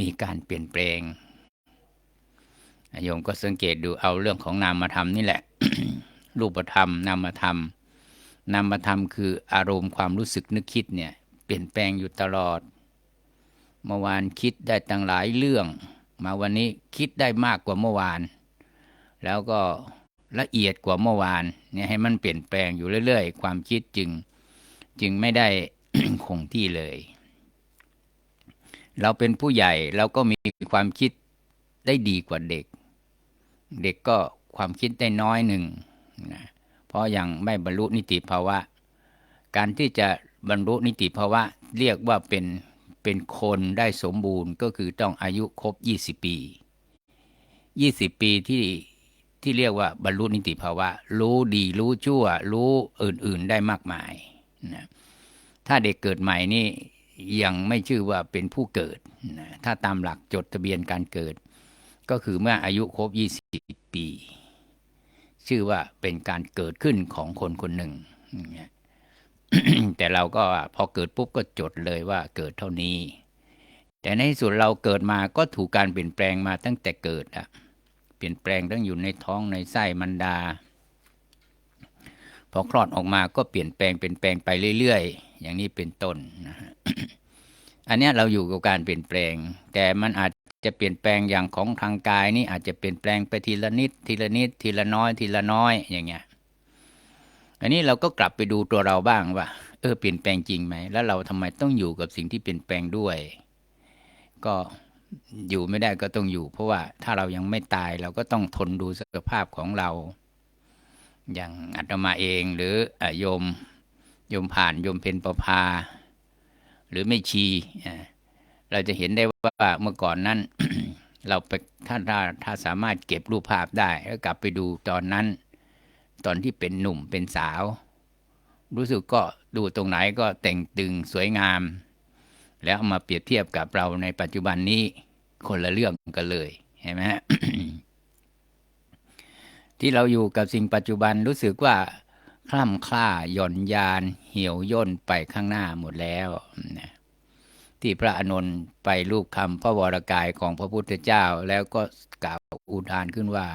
มีการเปลี่ยนแปลงโยมก็สังเกตดูเอาเรื่องของนามธรรมนี่แหละ รูปธรรม นามธรรม นามธรรมคืออารมณ์ความรู้สึกนึกคิดเนี่ยเปลี่ยนแปลงอยู่ตลอด เมื่อวานคิดได้ตั้งหลายเรื่อง มาวันนี้คิดได้มากกว่าเมื่อวาน แล้วก็ละเอียดกว่าเมื่อวานเนี่ยให้มันเปลี่ยนแปลงอยู่เรื่อย ๆ ความคิดจึงจึงไม่ได้คงที่เลย เราเป็นผู้ใหญ่เราก็มีความคิดได้ดีกว่าเด็ก เด็กก็ความคิดได้น้อยหนึ่งนะเพราะยังไม่บรรลุนิติภาวะ การที่จะบรรลุนิติภาวะเรียกว่าเป็นเป็นคนได้สมบูรณ์ก็คือต้องอายุครบ 20 ปี 20 ปีที่ที่เรียกว่าบรรลุนิติภาวะ รู้ดีรู้ชั่ว รู้อื่นๆได้มากมายนะถ้าเด็กเกิดใหม่นี่ ยังไม่ชื่อว่าเป็นผู้เกิด ถ้าตามหลักจดทะเบียนการเกิด ก็คือเมื่ออายุครบ 20 ปี ชื่อว่าเป็นการเกิดขึ้นของคนคนหนึ่ง แต่เราก็พอเกิดปุ๊บก็จดเลยว่าเกิดเท่านี้ แต่ในที่สุดเราเกิดมาก็ถูกการเปลี่ยนแปลงมาตั้งแต่เกิดอะเปลี่ยนแปลงตั้งอยู่ในท้องในไส้มันดา พอคลอดออกมาก็เปลี่ยนแปลงเปลี่ยนแปลงไปเรื่อยๆ อย่างนี้เป็นต้นนะฮะอันนี้เราอยู่กับการเปลี่ยนแปลง แต่มันอาจจะเปลี่ยนแปลงอย่างของทางกายนี่อาจจะเปลี่ยนแปลงไปทีละนิด ทีละนิด ทีละน้อย ทีละน้อยอย่างเงี้ยอันนี้เราก็กลับไปดูตัวเราบ้างว่าเออเปลี่ยนแปลงจริงไหมแล้วเราทำไมต้องอยู่กับสิ่งที่เปลี่ยนแปลงด้วย ก็อยู่ไม่ได้ก็ต้องอยู่ เพราะว่าถ้าเรายังไม่ตายเราก็ต้องทนดูสภาพของเรา อย่างอาตมาเองหรือโยมโยมผ่านโยมเพนประพา หรือไม่ชี เราจะเห็นได้ว่าเมื่อก่อนนั้น เราไปถ้าถ้าถ้าสามารถเก็บรูปภาพได้ แล้วกลับไปดูตอนนั้น ตอนที่เป็นหนุ่มเป็นสาว รู้สึกก็ดูตรงไหนก็แต่งตึงสวยงาม แล้วมาเปรียบเทียบกับเราในปัจจุบันนี้คนละเรื่องกันเลยเห็นไหม ที่เราอยู่กับสิ่งปัจจุบันรู้สึกว่าคล่ำคล้าหย่อนยาน เหี่ยวย่นไปข้างหน้าหมดแล้วนะที่พระอานนไปรูปคำพระวรกายของพระพุทธเจ้าแล้วก็กล่าวอุทานขึ้นว่า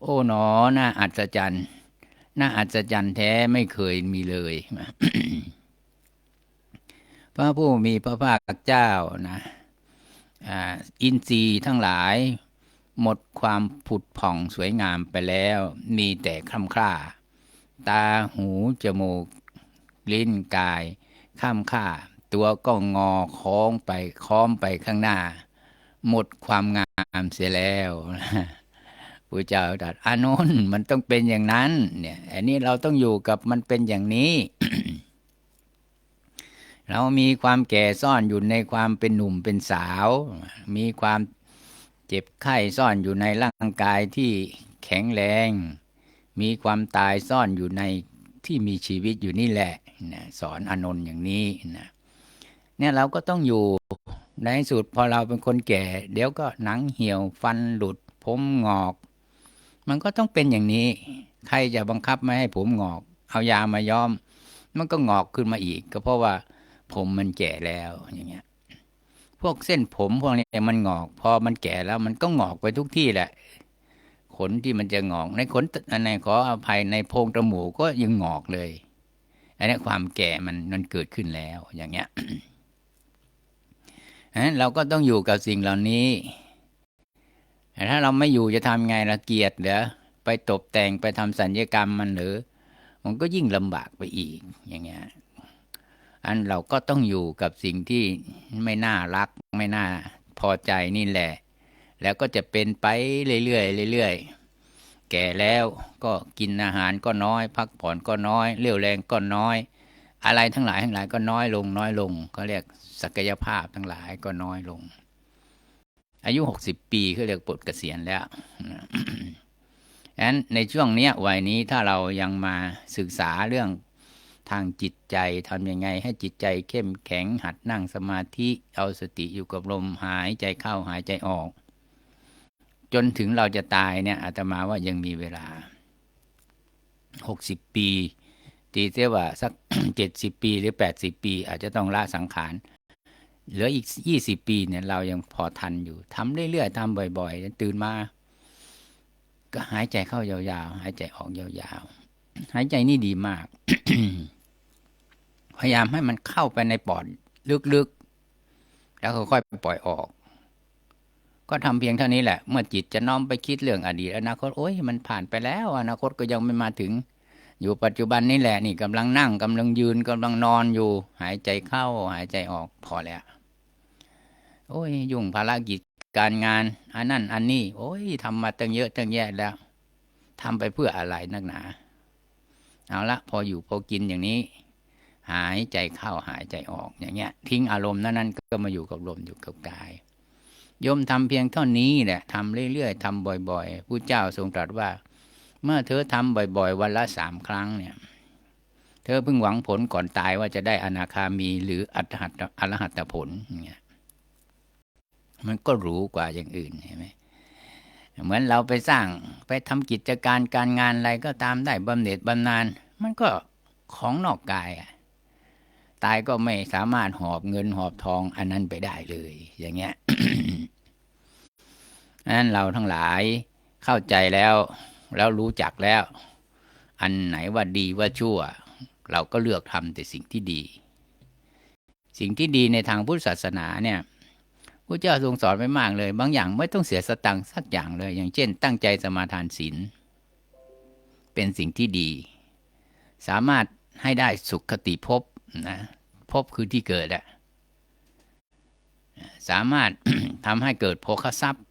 โอ้หนอหน่าอัศจรรย์น่าอัศจรรย์แท้ไม่เคยมีเลย พระผู้มีพระภาคเจ้านะอ,อินทรีย์ทั้งหลาย หมดความผุดผ่องสวยงามไปแล้ว มีแต่คำคร่าตาหู จมูก ลิ้นกาย ข้ามค่าตัวก็งอค้องไปค้อมไปข้างหน้า หมดความงามเสียแล้วพระเจ้าตรัสอานนท์มันต้องเป็นอย่างนั้น เนี่ย อันนี้เราต้องอยู่กับมันเป็นอย่างนี้ เรามีความแก่ซ่อนอยู่ในความเป็นหนุ่มเป็นสาว มีความ เจ็บไข้ซ่อนอยู่ในร่างกายที่แข็งแรง มีความตายซ่อนอยู่ในที่มีชีวิตอยู่นี่แหละนะสอนอนนท์อย่างนี้นะเนี่ยเราก็ต้องอยู่ในสุดพอเราเป็นคนแก่ เดี๋ยวก็หนังเหี่ยวฟันหลุด ผมงอก มันก็ต้องเป็นอย่างนี้ ใครจะบังคับไม่ให้ผมงอก เอายามาย้อม มันก็งอกขึ้นมาอีก ก็เพราะว่าผมมันแก่แล้วอย่างเงี้ย พวกเส้นผมพวกนี้มันงอก พอมันแก่แล้วมันก็งอกไปทุกที่แหละ ขนที่มันจะงอกในขนในขออภัยในโพรงจมูกก็ยังงอกเลย อันนี้ความแก่มันมันเกิดขึ้นแล้วอย่างเงี้ยเราก็ต้องอยู่กับสิ่งเหล่านี้ ถ้าเราไม่อยู่จะทำไงละเกียดเหรอไปตกแต่งไปทำสัญญกรรมมันหรือ มันก็ยิ่งลำบากไปอีกอย่างเงี้ย อันเราก็ต้องอยู่กับสิ่งที่ไม่น่ารัก ไม่น่าพอใจนี่แหละ แล้วก็จะเป็นไปเรื่อยๆเรื่อยๆแก่แล้วก็กินอาหารก็น้อย พักผ่อนก็น้อยเรี่ยวแรงก็น้อย อะไรทั้งหลายทั้งหลายก็น้อยลงน้อยลงเขาเรียกศักยภาพทั้งหลายก็น้อยลง อายุหกสิบปีเขาเรียกปลดเกษียณแล้วฉะนั้นในช่วงเนี้ยวัยนี้ถ้าเรายังมาศึกษาเรื่อง ทางจิตใจทำยังไงให้จิตใจเข้มแข็งหัดนั่งสมาธิเอาสติอยู่กับลมหายใจเข้าหายใจออก จนถึงเราจะตายเนี่ยอาตมาว่ายังมีเวลาหกสิบปี ตีเสียว่าสักเจ็ดสิบปีหรือแปดสิบปี อาจจะต้องละสังขารเหลืออีกยี่สิบปีเนี่ยเรายังพอทันอยู่ทำเรื่อยๆทำบ่อยๆ ตื่นมา ก็หายใจเข้ายาวๆ หายใจออกยาวๆ หายใจนี่ดีมาก พยายามให้มันเข้าไปในปอดลึกๆ แล้วค่อยๆปล่อยออก ก็ทำเพียงเท่านี้แหละ เมื่อจิตจะน้อมไปคิดเรื่องอดีต อนาคตโอ้ยมันผ่านไปแล้ว อนาคตก็ยังไม่มาถึง อยู่ปัจจุบันนี่แหละนี่กำลังนั่งกำลังยืนกำลังนอนอยู่ หายใจเข้า หายใจออกพอแล้ว โอ้ย ยุ่งภารกิจการงานอันนั้นอันนี้โอ้ยทำมาตั้งเยอะตั้งแยะแล้วทำไปเพื่ออะไรนักหนา เอาละพออยู่พอกินอย่างนี้ หายใจเข้าหายใจออกอย่างเงี้ย ทิ้งอารมณ์นั้นนั้นก็มาอยู่กับลมอยู่กับกายโยมทำเพียงเท่านี้แหละทำเรื่อยๆทำบ่อยๆผู้เจ้าทรงตรัสว่า เมื่อเธอทำบ่อย ๆ วันละสามครั้งเนี่ย เธอเพิ่งหวังผลก่อนตายว่าจะได้อนาคามีหรืออัตหัตอรหัตผลเงี้ยมันก็รู้กว่าอย่างอื่นเห็นไหมเหมือนเราไปสร้างไปทำกิจการการงานอะไรก็ตามได้บำเหน็จบำนาญมันก็ของนอกกายอะ ตายก็ไม่สามารถหอบเงินหอบทองอันนั้นไปได้เลย อย่างเงี้ยนั้นเราทั้งหลายเข้าใจแล้วแล้วรู้จักแล้ว อันไหนว่าดีว่าชั่ว เราก็เลือกทำแต่สิ่งที่ดี สิ่งที่ดีในทางพุทธศาสนาเนี่ยพระเจ้าทรงสอนไว้มากเลย บางอย่างไม่ต้องเสียสตังค์สักอย่างเลย อย่างเช่น ตั้งใจสมาทานศีลเป็นสิ่งที่ดี สามารถให้ได้สุขคติภพ นะภพคือที่เกิดอะสามารถทำให้เกิดโภคทรัพย์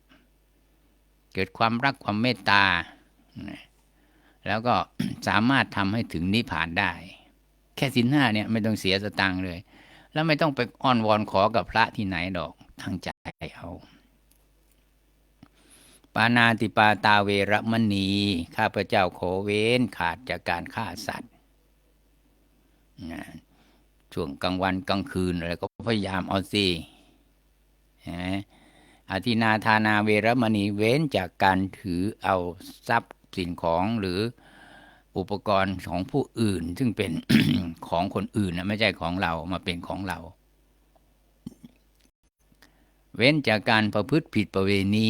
เกิดความรักความเมตตา แล้วก็สามารถทำให้ถึงนิพพานได้ แค่สินห้าเนี่ยไม่ต้องเสียสตังค์เลย แล้วไม่ต้องไปอ้อนวอนขอกับพระที่ไหนดอกทางใจเอาปานาติปาตาเวรมณี ข้าพเจ้าขอเว้นขาดจากการฆ่าสัตว์ ช่วงกลางวันกลางคืนอะไรก็พยายามเอาสิอธินาทานาเวรมณีเว้นจากการถือเอาทรัพย์สิ่งของหรืออุปกรณ์ของผู้อื่น ซึ่งเป็นของคนอื่นนะไม่ใช่ของเรามาเป็นของเรา เว้นจากการประพฤติผิดประเวณี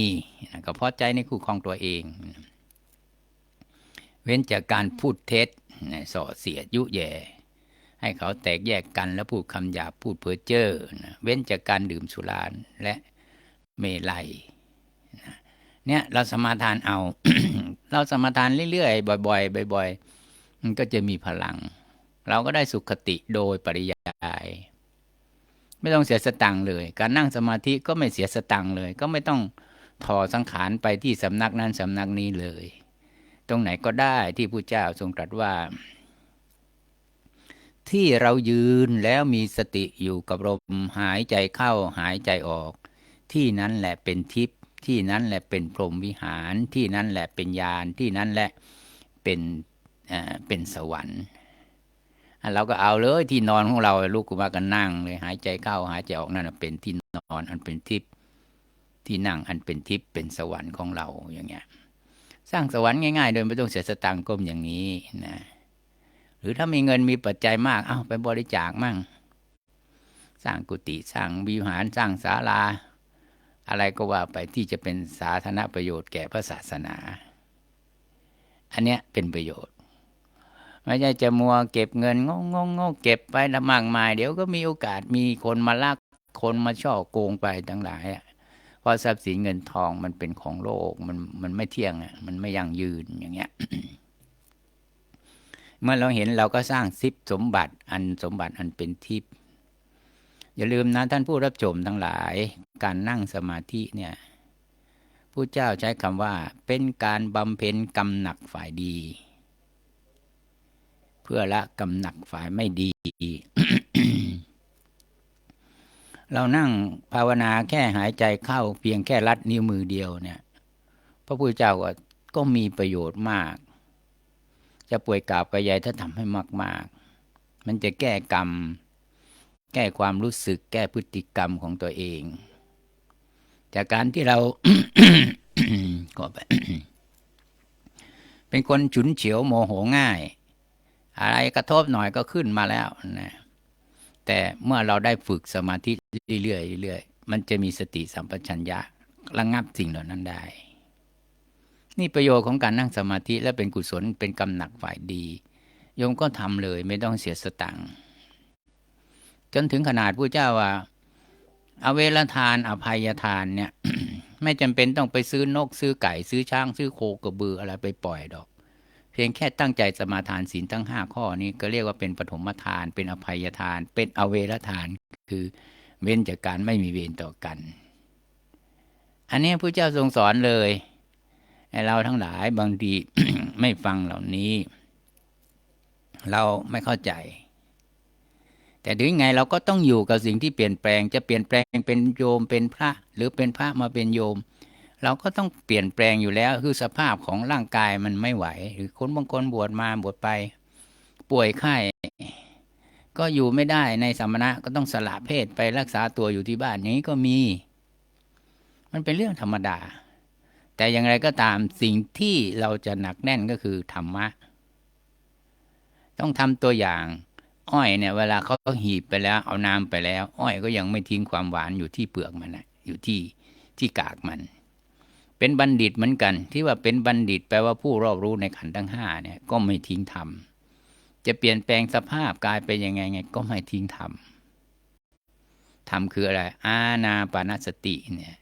ก็พอใจในคู่ครองตัวเอง เว้นจากการพูดเท็จส่อเสียดยุแย่ ให้เขาแตกแยกกันแล้วพูดคำหยาบพูดเพ้อเจ้อเว้นจากการดื่มสุราและเมลัยเนี่ยเราสมาทานเอา เราสมาทานเรื่อยๆ บ่อยๆ บ่อย ๆ มันก็จะมีพลัง เราก็ได้สุขติโดยปริยาย ไม่ต้องเสียสตังเลย การนั่งสมาธิก็ไม่เสียสตังเลย ก็ไม่ต้องถอสังขารไปที่สำนักนั้นสำนักนี้เลย ตรงไหนก็ได้ที่พระเจ้าทรงตรัสว่า ที่เรายืนแล้วมีสติอยู่กับลมหายใจเข้าหายใจออก ที่นั้นแหละเป็นทิพย์ที่นั้นแหละเป็นพรหมวิหารที่นั้นแหละเป็นญาณที่นั้นแหละเป็นเป็นสวรรค์เราก็เอาเลยที่นอนของเราลูกกุมากันนั่งเลยหายใจเข้าหายใจออกนั่นเป็นที่นอนอันเป็นทิพย์ที่นั่งอันเป็นทิพย์เป็นสวรรค์ของเราอย่างเงี้ย สร้างสวรรค์ง่ายๆ โดยไม่ต้องเสียสตางค์ก้มอย่างนี้นะ หรือถ้ามีเงินมีปัจจัยมาก เอาไปบริจาคมั่ง สร้างกุฏิสร้างวิหารสร้างศาลา อะไรก็ว่าไปที่จะเป็นสาธารณประโยชน์แก่พระศาสนา อันเนี้ยเป็นประโยชน์ ไม่ใช่จะมัวเก็บเงินงงงงงเก็บไปละมากมาย เดี๋ยวก็มีโอกาสมีคนมาลักคนมาช่อโกงไปทั้งหลายเพราะทรัพย์สินเงินทองมันเป็นของโลกมันมันไม่เที่ยงมันไม่ยั่งยืนอย่างเงี้ย เมื่อเราเห็นเราก็สร้างทรัพสมบัติอันสมบัติอันเป็นทิพย์อย่าลืมนะท่านผู้รับชมทั้งหลาย การนั่งสมาธิเนี่ยผู้เจ้าใช้คำว่า เป็นการบำเพ็ญกำหนักฝ่ายดี เพื่อละกำหนักฝ่ายไม่ดี เรานั่งภาวนาแค่หายใจเข้าเพียงแค่ลัดนิ้วมือเดียวเนี่ย พระพุทธเจ้าก็ก็มีประโยชน์มาก จะป่วยกาบไปใหญ่ถ้าทำให้มาก ๆ มันจะแก้กรรม แก้ความรู้สึก แก้พฤติกรรมของตัวเอง จากการที่เราก็เป็นคนฉุนเฉียวโมโหง่าย อะไรกระทบหน่อยก็ขึ้นมาแล้วนะแต่เมื่อเราได้ฝึกสมาธิเรื่อยๆเรื่อยๆมันจะมีสติสัมปชัญญะระงับสิ่งเหล่านั้นได้ นี่ประโยชน์ของการนั่งสมาธิและเป็นกุศลเป็นกำหนักฝ่ายดี โยมก็ทำเลยไม่ต้องเสียสตังค์จนถึงขนาดผู้เจ้าว่าอเวลทานอภัยทานเนี่ย ไม่จำเป็นต้องไปซื้อนกซื้อไก่ซื้อช้าง ซื้อโคกระบืออะไรไปปล่อยดอก เพียงแค่ตั้งใจสมาทานศีลทั้งห้าข้อนี้ก็เรียกว่าเป็นปฐมทาน เป็นอภัยทาน เป็นอเวรทานคือเว้นจากการไม่มีเวรต่อกัน อันนี้พระเจ้าทรงสอนเลย เราทั้งหลายบางทีไม่ฟังเหล่านี้ เราไม่เข้าใจ แต่ถึงไงเราก็ต้องอยู่กับสิ่งที่เปลี่ยนแปลง จะเปลี่ยนแปลงเป็นโยมเป็นพระ หรือเป็นพระมาเป็นโยม เราก็ต้องเปลี่ยนแปลงอยู่แล้ว คือสภาพของร่างกายมันไม่ไหว หรือคนบางคนบวชมาบวชไป ป่วยไข้ก็อยู่ไม่ได้ในสมณะก็ต้องสละเพศไปรักษาตัวอยู่ที่บ้านอย่างนี้ก็มี มันเป็นเรื่องธรรมดา แต่อย่างไรก็ตามสิ่งที่เราจะหนักแน่นก็คือธรรมะ ต้องทำตัวอย่าง อ้อยเนี่ย เวลาเขาหีบไปแล้ว เอาน้ำไปแล้ว อ้อยก็ยังไม่ทิ้งความหวานอยู่ที่เปลือกมันนะอยู่ที่ที่กากมัน เป็นบัณฑิตเหมือนกัน ที่ว่าเป็นบัณฑิตแปลว่าผู้รอบรู้ในขันธ์ทั้งห้าเนี่ย ก็ไม่ทิ้งธรรมจะเปลี่ยนแปลงสภาพกายไปยังไงไง ก็ไม่ทิ้งธรรมธรรมคืออะไร อาณาปานสติเนี่ย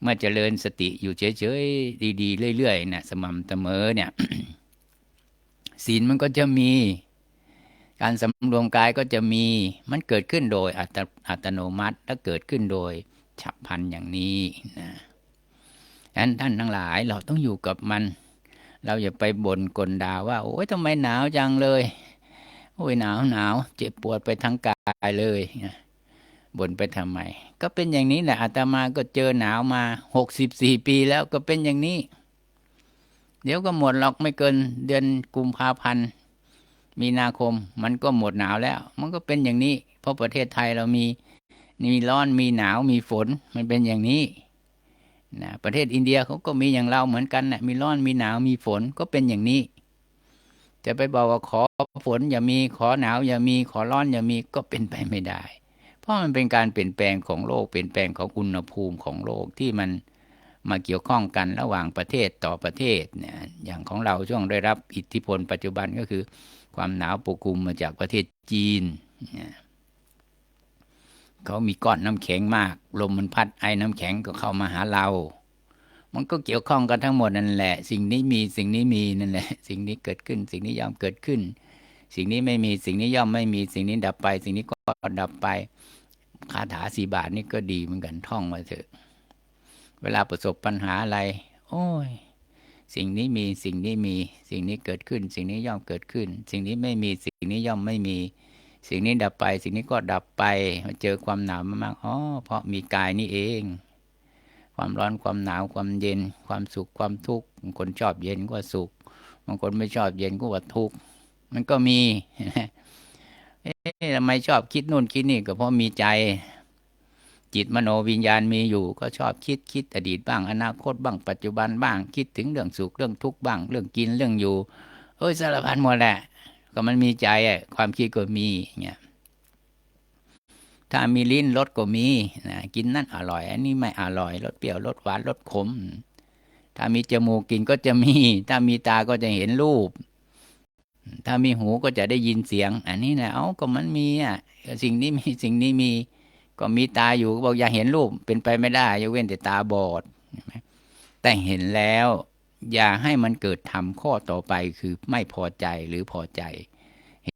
เมื่อเจริญสติอยู่เฉยๆดีๆเรื่อยๆเนี่ยสม่ำเสมอเนี่ยศีลมันก็จะมี การสำรวมกายก็จะมี มันเกิดขึ้นโดยอัตอัตโนมัติและเกิดขึ้นโดยฉับพลันอย่างนี้นะดังนั้นท่านทั้งหลายเราต้องอยู่กับมัน เราอย่าไปบ่นกลด่าว่า โอ้ยทำไมหนาวจังเลย โอ้ยหนาวหนาวเจ็บปวดไปทั้งกายเลยนะ บ่นไปทำไม ก็เป็นอย่างนี้แหละอาตมาก็เจอหนาวมาหกสิบสี่ปีแล้วก็เป็นอย่างนี้ เดี๋ยวก็หมดหรอกไม่เกินเดือนกุมภาพันธ์มีนาคม มันก็หมดหนาวแล้ว มันก็เป็นอย่างนี้ เพราะประเทศไทยเรามีมีร้อนมีหนาวมีฝนมันเป็นอย่างนี้นะประเทศอินเดียเขาก็มีอย่างเราเหมือนกันนะมีร้อนมีหนาวมีฝนก็เป็นอย่างนี้ จะไปบอกว่าขอฝนอย่ามีขอหนาวอย่ามีขอร้อนอย่ามีก็เป็นไปไม่ได้ เพราะมันเป็นการเปลี่ยนแปลงของโลกเปลี่ยนแปลงของอุณหภูมิของโลกที่มันมาเกี่ยวข้องกันระหว่างประเทศต่อประเทศเนี่ยอย่างของเราช่วงได้รับอิทธิพลปัจจุบันก็คือ ความหนาวปกคลุมมาจากประเทศจีนเขามีก้อนน้ำแข็งมาก ลมมันพัดไอ้น้ำแข็งก็เข้ามาหาเรา มันก็เกี่ยวข้องกันทั้งหมดนั่นแหละ สิ่งนี้มีสิ่งนี้มีนั่นแหละ สิ่งนี้เกิดขึ้น สิ่งนี้ย่อมเกิดขึ้น สิ่งนี้ไม่มีสิ่งนี้ย่อมไม่มีสิ่งนี้ดับไป สิ่งนี้ ก็ดับไปคาถาสีบาทนี่ก็ดีเหมือนกันท่องมาเถอะ เวลาประสบปัญหาอะไร โอ้ย สิ่งนี้มีสิ่งนี้มี สิ่งนี้เกิดขึ้น สิ่งนี้ย่อมเกิดขึ้น สิ่งนี้ไม่มีสิ่งนี้ย่อมไม่มี สิ่งนี้ดับไป สิ่งนี้ก็ดับไปเจอความหนาวมากๆอ๋อเพราะมีกายนี่เอง ความร้อนความหนาวความเย็น ความสุขความทุกข์บางคนชอบเย็นก็สุขบางคนไม่ชอบเย็นก็ว่าทุกข์มันก็มี เอ๊ะทำไมชอบคิดนู่นคิดนี่ก็เพราะมีใจ จิตมโนวิญญาณมีอยู่ ก็ชอบคิดคิดอดีตบ้าง อนาคตบ้างปัจจุบันบ้าง คิดถึงเรื่องสุขเรื่องทุกข์บ้าง เรื่องกินเรื่องอยู่ เอ้ยสารพัดหมดแหละก็มันมีใจอะความคิดก็มีเนี่ยถ้ามีลิ้นรสก็มีนะกินนั่นอร่อย อันนี้ไม่อร่อยรสเปรี้ยวรสหวานรสขม ถ้ามีจมูกกินก็จะมี ถ้ามีตาก็จะเห็นรูป ถ้ามีหูก็จะได้ยินเสียง อันนี้นะเอาก็มันมีอะสิ่งนี้มีสิ่งนี้มี ก็มีตาอยู่บอกอย่าเห็นรูปเป็นไปไม่ได้ยกเว้นแต่ตาบอดแต่เห็นแล้ว อย่าให้มันเกิดทำข้อต่อไปคือไม่พอใจหรือพอใจ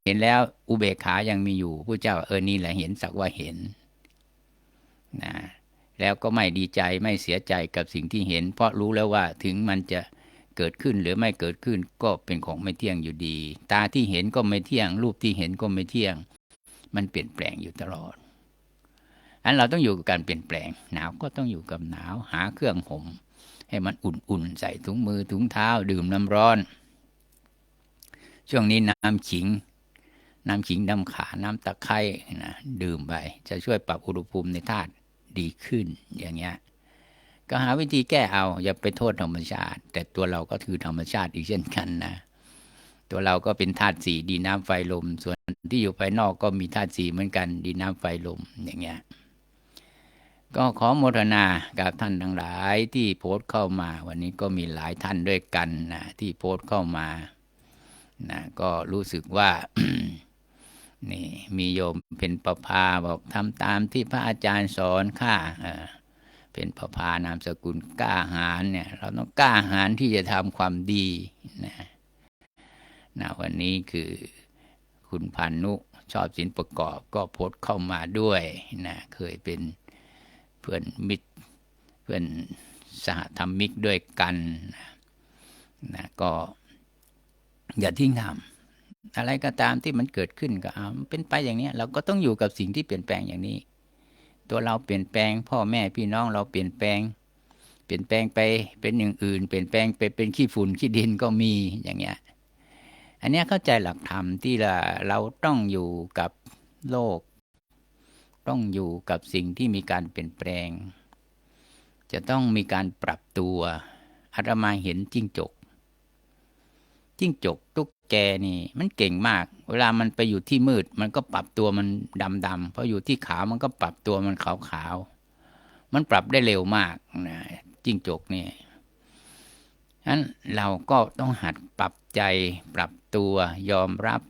เห็นแล้วอุเบกขายังมีอยู่ผู้เจ้าเออนี่แหละเห็นสักว่าเห็นนะแล้วก็ไม่ดีใจไม่เสียใจกับสิ่งที่เห็น เพราะรู้แล้วว่าถึงมันจะ เกิดขึ้นหรือไม่เกิดขึ้นก็เป็นของไม่เที่ยงอยู่ดี ตาที่เห็นก็ไม่เที่ยง รูปที่เห็นก็ไม่เที่ยง มันเปลี่ยนแปลงอยู่ตลอด อันเราต้องอยู่กับการเปลี่ยนแปลง หนาวก็ต้องอยู่กับหนาว หาเครื่องห่มให้มันอุ่นๆ ใส่ถุงมือถุงเท้า ดื่มน้ำร้อน ช่วงนี้น้ำขิง น้ำขิงน้ำขาน้ำตะไคร้นะดื่มไป จะช่วยปรับอุณหภูมิในธาตุดีขึ้นอย่างเงี้ย ก็หาวิธีแก้เอา อย่าไปโทษธรรมชาติ แต่ตัวเราก็คือธรรมชาติอีกเช่นกันนะ ตัวเราก็เป็นธาตุสีดิน้ำไฟลม ส่วนที่อยู่ภายนอกก็มีธาตุสีเหมือนกันดิน้ำไฟลมอย่างเงี้ยก็ขอโมทนากับท่านทั้งหลายที่โพสต์เข้ามา วันนี้ก็มีหลายท่านด้วยกันนะที่โพสต์เข้ามานะก็รู้สึกว่านี่มีโยมเป็นประพาบอกทำตามที่พระอาจารย์สอนข้า เป็นประพานามสกุลกล้าหาญเนี่ยเราต้องกล้าหาญที่จะทำความดีนะนะวันนี้คือคุณพันนุชอบศิลประกอบก็โพสเข้ามาด้วยนะเคยเป็นเพื่อนมิตรเพื่อนสหธรรมิกด้วยกันนะนะก็อย่าทิ้งทำอะไรก็ตามที่มันเกิดขึ้นก็เอามันเป็นไปอย่างนี้เราก็ต้องอยู่กับสิ่งที่เปลี่ยนแปลงอย่างนี้ ตัวเราเปลี่ยนแปลง พ่อแม่พี่น้องเราเปลี่ยนแปลง เปลี่ยนแปลงไปเป็นอย่างอื่น เปลี่ยนแปลงไปเป็นขี้ฝุ่นขี้ดินก็มีอย่างเงี้ยอันนี้เข้าใจหลักธรรมที่เราเราต้องอยู่กับโลก ต้องอยู่กับสิ่งที่มีการเปลี่ยนแปลง จะต้องมีการปรับตัวอาตมาเห็นจิ้งจก จิ้งจกตุ๊กแกนี่ มันเก่งมาก เวลามันไปอยู่ที่มืด มันก็ปรับตัวมันดำดำเพราะอยู่ที่ขาวมันก็ปรับตัวมันขาวขาวมันปรับได้เร็วมากนะจิ้งจกนี่นั้นเราก็ต้องหัดปรับใจปรับตัวยอมรับ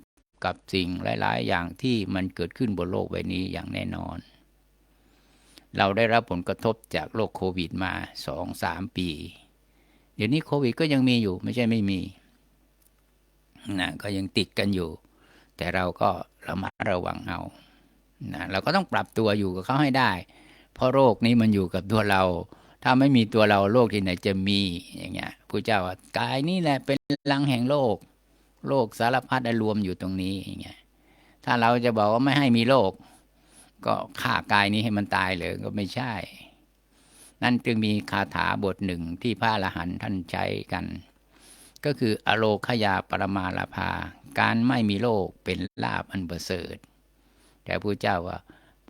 กับสิ่งหลาย ๆ อย่างที่มันเกิดขึ้นบนโลกใบนี้อย่างแน่นอน เราได้รับผลกระทบจากโรคโควิดมาสองสามปี เดี๋ยวนี้โควิดก็ยังมีอยู่ไม่ใช่ไม่มี นะก็ยังติดกันอยู่ แต่เราก็ระมัดระวังเอานะเราก็ต้องปรับตัวอยู่กับเขาให้ได้ เพราะโรคนี้มันอยู่กับตัวเรา ถ้าไม่มีตัวเราโรคที่ไหนจะมีอย่างเงี้ยพระเจ้าว่ากายนี่แหละเป็นลังแห่งโลก โลกสารพัดรวมอยู่ตรงนี้อย่างเงี้ยถ้าเราจะบอกว่าไม่ให้มีโรคก็ฆ่ากายนี้ให้มันตายเลยก็ไม่ใช่ นั่นจึงมีคาถาบทหนึ่งที่พระอรหันต์ท่านใช้กัน ก็คืออโลคยาปรมาลาภา การไม่มีโรคเป็นลาบอันประเสริฐ แต่พระเจ้าว่า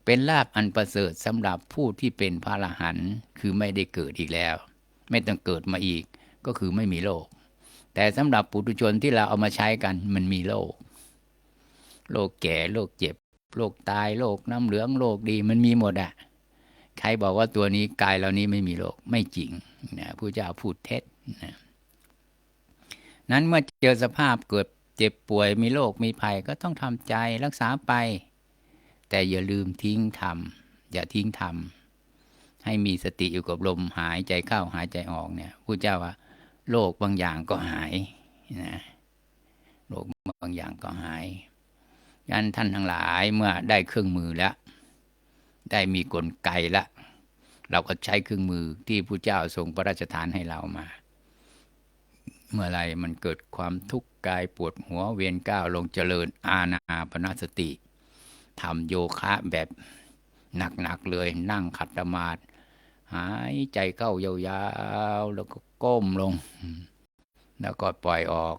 เป็นลาบอันประเสริฐสำหรับผู้ที่เป็นพระอรหันต์คือไม่ได้เกิดอีกแล้ว ไม่ต้องเกิดมาอีกก็คือไม่มีโรคแต่สำหรับปุถุชนที่เราเอามาใช้กันมันมีโรคโรคแก่โรคเจ็บโรคตายโรคน้ำเหลืองโรคดีมันมีหมดอะใครบอกว่าตัวนี้กายเรานี้ไม่มีโรคไม่จริงนะผู้เจ้าพูดเท็จนะ นั้นเมื่อเจอสภาพเกิดเจ็บป่วยมีโรคมีภัยก็ต้องทำใจรักษาไป แต่อย่าลืมทิ้งทำอย่าทิ้งทำให้มีสติอยู่กับลมหายใจเข้าหายใจออกเนี่ยผู้เจ้าว่าโรคบางอย่างก็หายนะโรคบางอย่างก็หายยันท่านทั้งหลายเมื่อได้เครื่องมือแล้ว ได้มีกลไกแล้วเราก็ใช้เครื่องมือที่พระเจ้าทรงพระราชทานให้เรามา เมื่อไรมันเกิดความทุกข์กายปวดหัวเวียนก้าวลงเจริญอาณาปณสติทำโยคะแบบหนักๆเลยนั่งขัดสมาธิหายใจเข้ายาวๆ แล้วก็ก้มลง แล้วก็ปล่อยออก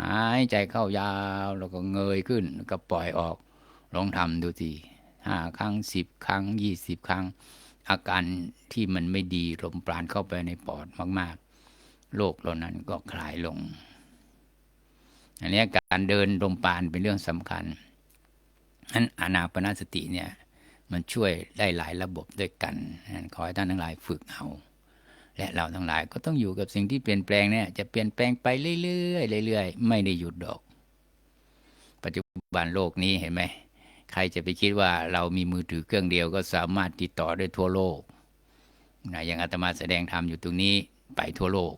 หายใจเข้ายาวแล้วก็เงยขึ้นแล้วก็ปล่อยออก ลองทำดูสิห้าครั้งสิบครั้งยี่สิบครั้ง อาการที่มันไม่ดีลมปราณเข้าไปในปอดมากๆ โรคเหล่านั้นก็คลายลง อันนี้การเดินลมปาณเป็นเรื่องสำคัญนั้นอานาปนาสติเนี่ยมันช่วยได้หลายระบบด้วยกันขอให้ท่านทั้งหลายฝึกเอา และเราทั้งหลายก็ต้องอยู่กับสิ่งที่เปลี่ยนแปลงเนี่ยจะเปลี่ยนแปลงไปเรื่อยๆเรื่อยๆ ไม่ได้หยุดดอก ปัจจุบันโลกนี้เห็นไหมใครจะไปคิดว่าเรามีมือถือเครื่องเดียวก็สามารถติดต่อได้ทั่วโลกนะอย่างอาตมาแสดงธรรมอยู่ตรงนี้ไปทั่วโลก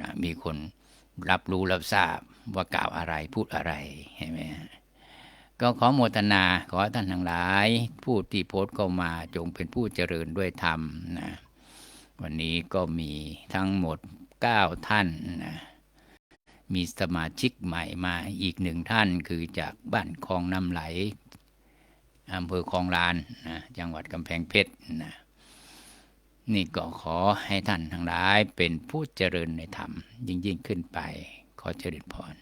นะมีคนรับรู้รับทราบว่ากล่าวอะไรพูดอะไรเห็นไหมก็ขอโมทนาขอท่านทั้งหลาย ผู้ที่โพสต์เข้ามาจงเป็นผู้เจริญด้วยธรรมนะวันนี้ก็มีทั้งหมด 9 ท่านนะมีสมาชิกใหม่มาอีกหนึ่งท่านคือจากบ้านคลองน้ำไหลอำเภอคลองลานนะจังหวัดกำแพงเพชรนะ นี่ก็ขอให้ท่านทั้งหลายเป็นผู้เจริญในธรรมยิ่งยิ่งขึ้นไป ขอเจริญพร